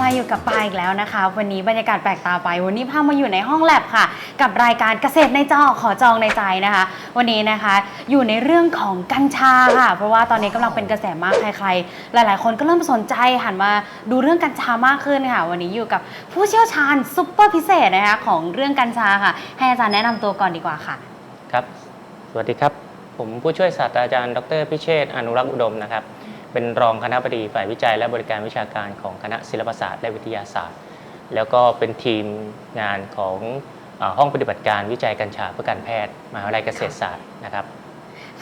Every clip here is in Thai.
มาอยู่กับปายอีกแล้วนะคะ วันนี้บรรยากาศแปลกตาไป วันนี้พามาอยู่ในห้องแลบค่ะ กับรายการเกษตรในจอขอจองในใจนะคะ วันนี้นะคะอยู่ในเรื่องของกัญชาค่ะ เพราะว่าตอนนี้กำลังเป็นกระแสมากใครๆ หลาย ๆ คนก็เริ่มสนใจหันมาดูเรื่องกัญชามากขึ้นค่ะ วันนี้อยู่กับผู้เชี่ยวชาญซุปเปอร์พิเศษนะคะของเรื่องกัญชาค่ะ ให้อาจารย์แนะนำตัวก่อนดีกว่าค่ะ ครับ สวัสดีครับ ผมผู้ช่วยศาสตราจารย์ ดรพิเชษอนุรักษ์อุดมนะครับ เป็นรองคณะบดีฝ่ายวิจัยและบริการวิชาการของคณะศิลปศาสตร์และวิทยาศาสตร์ แล้วก็เป็นทีมงานของเออห้องปฏิบัติการวิจัยกัญชาเพื่อการแพทย์มหาวิทยาลัยเกษตรศาสตร์นะครับ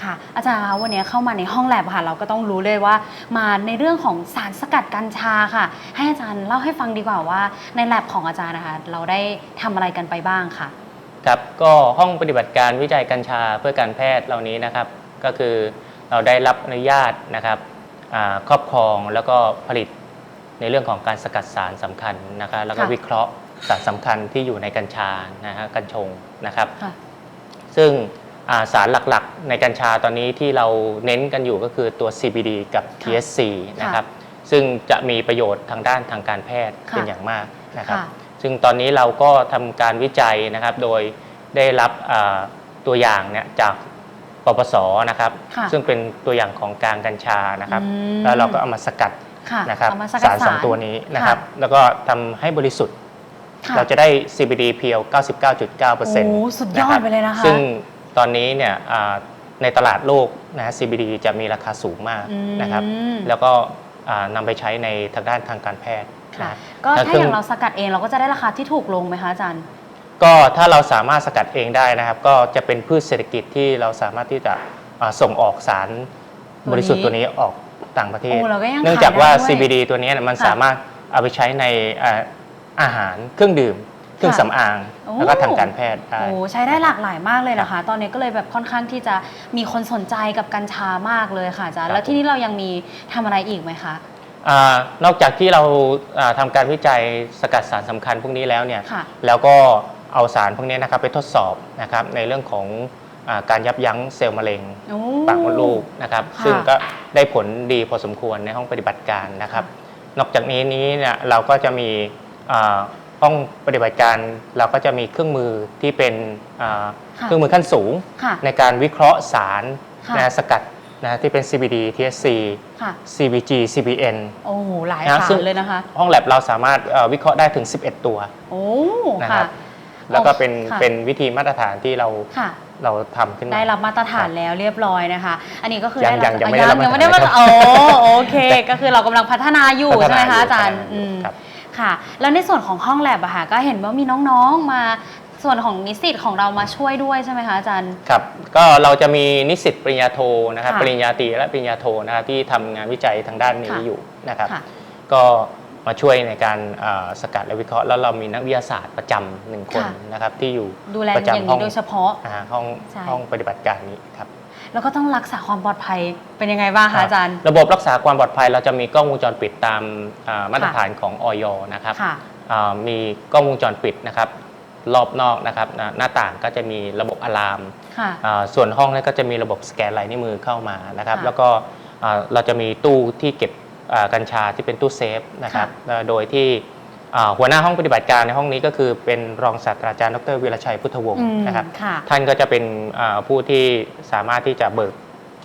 ค่ะอาจารย์คะวันนี้เข้ามาในห้องแลบค่ะ เราก็ต้องรู้เลยว่า มาในเรื่องของสารสกัดกัญชาค่ะ ให้อาจารย์เล่าให้ฟังดีกว่าว่า ในแลบของอาจารย์นะคะเราได้ทำอะไรกันไปบ้างค่ะครับก็ห้องปฏิบัติการวิจัยกัญชาเพื่อการแพทย์เหล่านี้นะครับ ก็คือเราได้รับอนุญาตนะครับอา ครอบครองแล้วก็ผลิตในเรื่องของการสกัดสารสำคัญนะครับแล้วก็ค่ะวิเคราะห์สารสำคัญที่อยู่ในกัญชานะฮะกัญชงนะครับค่ะซึ่งอ่าสารหลักๆ ในกัญชาตอนนี้ที่เราเน้นกันอยู่ก็คือตัว CBD กับ THC นะครับซึ่งจะมีประโยชน์ทางด้านทางการแพทย์ค่ะเป็นอย่างมากนะครับค่ะซึ่งตอนนี้เราก็ทำการวิจัยนะครับ โดยได้รับอ่าตัวอย่างเนี่ยจาก ปปสนะครับ ค่ะซึ่งเป็นตัวอย่างของกลางกัญชานะครับ อืม แล้วเราก็เอามาสกัดค่ะนะครับเอามาสกัดสารสองตัวนี้นะครับ แล้วก็ทำให้บริสุทธิ์ ค่ะ เราจะได้ CBD เพียว 99.9%โอ้สุดยอดไปเลยนะคะ ซึ่งตอนนี้เนี่ยอ่าในตลาดโลกนะฮะ CBD จะมีราคาสูงมากอืมนะครับ แล้วก็อ่านำไปใช้ในทางด้านทางการแพทย์ค่ะ นะ ก็แล้วถ้าซึ่อย่างเราสกัดเองเราก็จะได้ราคาที่ถูกลงไหมคะอาจารย์ ก็ถ้าเราสามารถสกัดเองได้นะครับ ก็จะเป็นพืชเศรษฐกิจที่เราสามารถที่จะอ่าส่งออกสารตัวนี้บริสุทธิ์ตัวนี้ออกต่างประเทศ โอ้เราก็ยังเนื่องจากว่า ขายได้ด้วย CBD ตัวนี้เนี่ยมันค่ะสามารถเอาไปใช้ในอ่าอาหารเครื่องดื่ม เครื่องค่ะสำอางโอ้ แล้วก็ทางการแพทย์ได้ โอ้ใช้ได้หลากหลายมากเลยนะคะ ตอนนี้ก็เลยแบบค่อนข้างที่จะมีคนสนใจกับกัญชามากเลยค่ะอาจารย์ ครับ แล้วที่นี้เรายังมีทำอะไรอีกไหมคะอานอกจากที่เราอ่าทำการวิจัยสกัดสารสำคัญพวกนี้แล้วเนี่ยค่ะ แล้วก็ เอาสารพวกนี้นะครับไปทดสอบนะครับในเรื่องของอาการยับยั้งเซลล์มะเร็งโอ้ ปากมดลูกนะครับ ค่ะ ซึ่งก็ได้ผลดีพอสมควรในห้องปฏิบัติการนะครับ นอกจากนี้นี้เนี่ยเราก็จะมีอ่าห้องปฏิบัติการ เราก็จะมีเครื่องมือที่เป็นอ่าค่ะเครื่องมือขั้นสูง ค่ะ ในการวิเคราะห์สารค่ะ นะสกัดนะที่เป็น CBD THC ค่ะ CBG CBN โอ้โหหลายนะสาซึ่รง เลยนะคะ ห้องแลบเราสามารถเอ่อวิเคราะห์ได้ถึง 11 ตัว โอ้ นะคค่ะ รับ แล้วก็เป็นค่ะ เป็นวิธีมาตรฐานที่เราค่ะ เราทำขึ้นมา ได้รับมาตรฐานแล้วเรียบร้อยนะคะ อันนี้ก็คือยังได้รับยังยังไม่ได้รับยังไม่ได้มาตรฐานโอ้โอเค ก็คือเรากำลังพัฒนาอยู่พัฒใช่ไหมนาคะยู่อาจารย์พัฒนอืยู่มครับ ค่ะ แล้วในส่วนของห้องแลบอะค่ะก็เห็นว่ามีน้องๆมาส่วนของนิสิตของเรามาช่วยด้วยใช่ไหมคะอาจารย์ ครับก็เราจะมีนิสิตปริญญาโทนะครับค่ะปริญญาตรีและปริญญาโทนะครับที่ทำงานวิจัยทางด้านนี้ค่ะ อยู่นะครับ ค่ะ ก็ มาช่วยในการเอ่อสกัดและวิเคราะห์ แล้วเรามีนักวิทยาศาสตร์ประจำหนึ่งคนค่ะนะครับที่อยู่ดูแลประอย่างจำห้อนี้งโดยเฉพาะอ่าห้องใช่ห้องปฏิบัติการนี้ครับแล้วก็ต้องรักษาความปลอดภัยเป็นยังไงบ้างคะอาจารย์ ระบบรักษาความปลอดภัยเราจะมีกล้องวงจรปิดตามอ่ามาตรฐานของออยนะครับค่ะอ่ามีกล้องวงจรปิดนะครับรอบนอกนะครับอ่าหน้าต่างก็จะมีระบบอะลามค่ะอ่าส่วนห้องเนี่ยก็จะมีระบบสแกนลายนิ้วมือเข้ามานะครับค่ะแล้วก็อ่าเราจะมีตู้ที่เก็บอ่า กัญชาที่เป็นตู้เซฟนะครับค่ะแล้วโดยที่อ่าหัวหน้าห้องปฏิบัติการในห้องนี้ก็คือเป็นรองศาสตราจารย์ดรวีรชัยพุทธวงอืศ์มนะครับค่ะท่านก็จะเป็นอ่าผู้ที่สามารถที่จะเบิก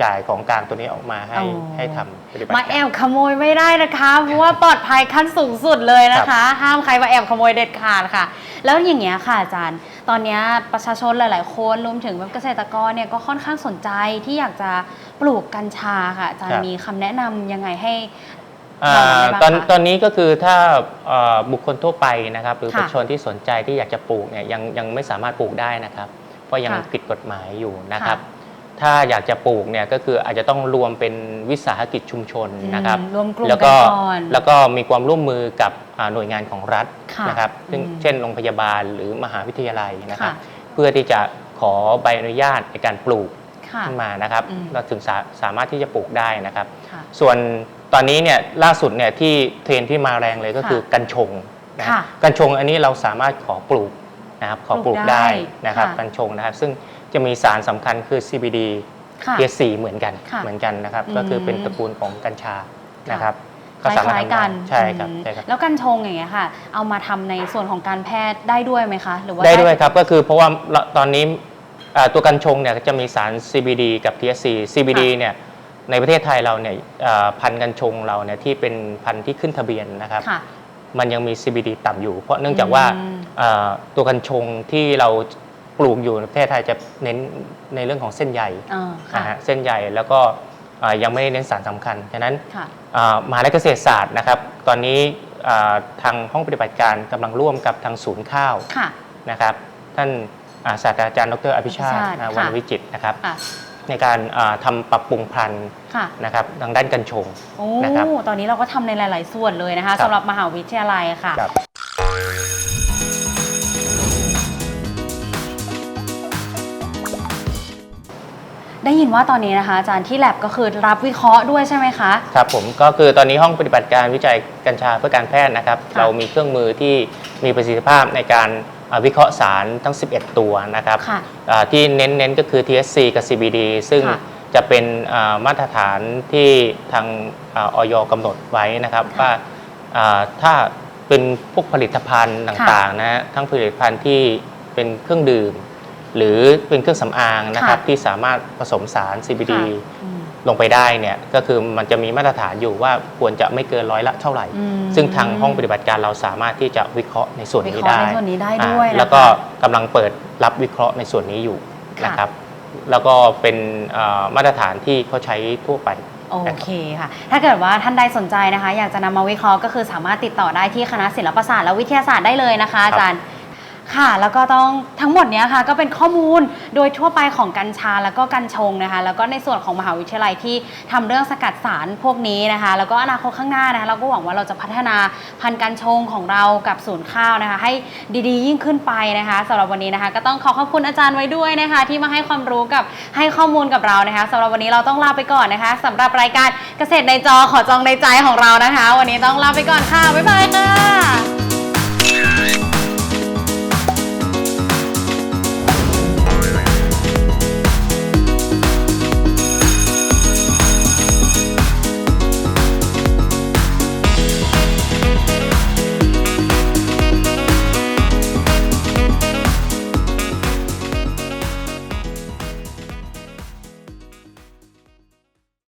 จ่ายของกลางตัวนี้ออกมาให้อ๋อให้ทำปฏิบัติมาการแอบขโมยไม่ได้นะคะ เพราะว่าปลอดภัยขั้นสูงสุดเลยนะคะ ห้ามใครมาแอบขโมยเด็ดขาดค่ะ แล้วอย่างเงี้ยค่ะอาจารย์ ตอนเนี้ยประชาชนหลาย ๆ คนรวมถึงแบบเกษตรกรเนี่ยก็ค่อนข้างสนใจที่อยากจะปลูกกัญชาค่ะอาจารครัย์บมีคำแนะนำยังไงให้ อ่าเราได้บ้างตอนคะตอนนี้ก็คือถ้าเอ่อบุคคลทั่วไปนะครับ หรือค่ะประชาชนที่สนใจที่อยากจะปลูกเนี่ยยังยังไม่สามารถปลูกได้นะครับ เพราะยังค่ะผิดกฎหมายอยู่นะครับ ถ้าอยากจะปลูกเนี่ยก็คืออาจจะต้องรวมเป็นวิสาหกิจชุมชนนะครับ อืมรวมกลุ่มแล้วกันก็ก่อนแล้วก็มีความร่วมมือกับอ่าหน่วยงานของรัฐค่ะนะครับซึ่งอืม เช่นโรงพยาบาลหรือมหาวิทยาลัยนะครับค่ะเพื่อที่จะขอใบอนุญาตในการปลูกค่ะ ขึ้นมานะครับอืม เราถึงสาสามารถที่จะปลูกได้นะครับ ค่ะ ส่วน ตอนนี้เนี่ยล่าสุดเนี่ยที่เทรนด์ที่มาแรงเลยก็คือค่ะกัญชงนะค่ะกัญชงอันนี้เราสามารถขอปลูกนะครับขอปปลูลูกกได้ได้นะครับค่ะกัญชงนะครับ ซึ่งจะมีสารสำคัญคือ CBD ค่ะ THC เหมือนกันค่ะเหมือนกันนะครับ อืม ก็คือเป็นตระกูลของกัญชานะครับก็คสามารถล้ายทำๆกันได้ใช่ครับอืมใช่ครับ แล้วกัญชงอย่างเงี้ยค่ะ เอามาทำในส่วนของการแพทย์ได้ด้วยไหมคะ หรือว่า ได้ด้วยครับ ก็คือเพราะว่าตอนนี้อ่าตัวกัญชงเนี่ยจะมีสาร CBD กับ THC CBD เนี่ย ในประเทศไทยเราเนี่ยอ่าพันธุ์กัญชงเราเนี่ยที่เป็นพันธุ์ที่ขึ้นทะเบียนนะครับ ค่ะ มันยังมี CBD ต่ำอยู่ เพราะเนื่องจากว่าอืมอ่าตัวกัญชงที่เราปลูกอยู่ในประเทศไทยจะเน้นในเรื่องของเส้นใยอ่าค่ะนะฮะเส้นใยแล้วก็อ่ายังไม่ได้เน้นสารสำคัญฉะนั้น ค่ะ อ่ามหาลัยเกษตรศาสตร์นะครับ ตอนนี้อ่าทางห้องปฏิบัติการกำลังร่วมกับทางศูนย์ข้าวค่ะ นะครับ ท่านอ่าศาสตราจารย์ดรอภิชาติอภิชาติอ่าค่ะ วรรณวิจิตรนะครับ ค่ะ ในการอ่าทำปรับปรุงพันธุ์ค่ะนะครับทางด้านกัญชงโอ้นะครับตอนนี้เราก็ทำในหลาย ๆ ส่วนเลยนะคะครับสำหรับมหาวิทยาลัยค่ะครับได้ยินว่าตอนนี้นะคะอาจารย์ที่แลบก็คือรับวิเคราะห์ด้วยใช่ไหมคะครับผมก็คือตอนนี้ห้องปฏิบัติการวิจัยกัญชาเพื่อการแพทย์นะครับค่ะเรามีเครื่องมือที่มีประสิทธิภาพในการอ่า วิเคราะห์สารทั้ง 11 ตัวนะครับค่ะอ่าที่เน้นๆก็คือ THC กับ CBD ซึ่งค่ะจะเป็นอ่ามาตรฐานที่ทางอาออยกำหนดไว้นะครับค่ะว่าอ่าถ้าเป็นพวกผลิตภัณฑ์ต่างๆนะฮะทั้งผลิตภัณฑ์ที่เป็นเครื่องดื่ม หรือเป็นเครื่องสำอางนะครับค่ะที่สามารถผสมสาร CBD ค่ะอืม ลงไปได้เนี่ยก็คือมันจะมีมาตรฐานอยู่ว่าควรจะไม่เกินร้อยละเท่าไหร่อืมซึ่งทางห้องปฏิบัติการเราสามารถที่จะวิเคราะห์ในส่วนวินี้เคราะห์ได้ในส่วนนี้ได้อ่าด้วยนะคะแล้วก็กำลังเปิดรับวิเคราะห์ในส่วนนี้อยู่ค่ะนะครับ แล้วก็เป็นเอ่อมาตรฐานที่เขาใช้ทั่วไปโอเคค่ะ ถ้าเกิดว่าท่านใดสนใจนะคะ อยากจะนำมาวิเคราะห์ก็คือสามารถติดต่อได้ที่คณะศิลปศาสตร์และวิทยาศาสตร์ได้เลยนะคะอาจารย์ ค่ะ แล้วก็ต้องทั้งหมดเนี้ยค่ะ ก็เป็นข้อมูลโดยทั่วไปของกัญชาแล้วก็กัญชงนะคะ แล้วก็ในส่วนของมหาวิทยาลัยที่ทำเรื่องสกัดสารพวกนี้นะคะ แล้วก็อนาคตข้างหน้านะคะ เราก็หวังว่าเราจะพัฒนาพันธุ์กัญชงของเรากับศูนย์ข้าวนะคะ ให้ดีๆ ยิ่งขึ้นไปนะคะสำหรับวันนี้นะคะ ก็ต้องขอขอบคุณอาจารย์ไว้ด้วยนะคะ ที่มาให้ความรู้กับให้ข้อมูลกับเรานะคะสำหรับวันนี้เราต้องลาไปก่อนนะคะสำหรับรายการเกษตรในจอขอจองในใจของเรานะคะ วันนี้ต้องลาไปก่อนค่ะบ๊ายบายค่ะ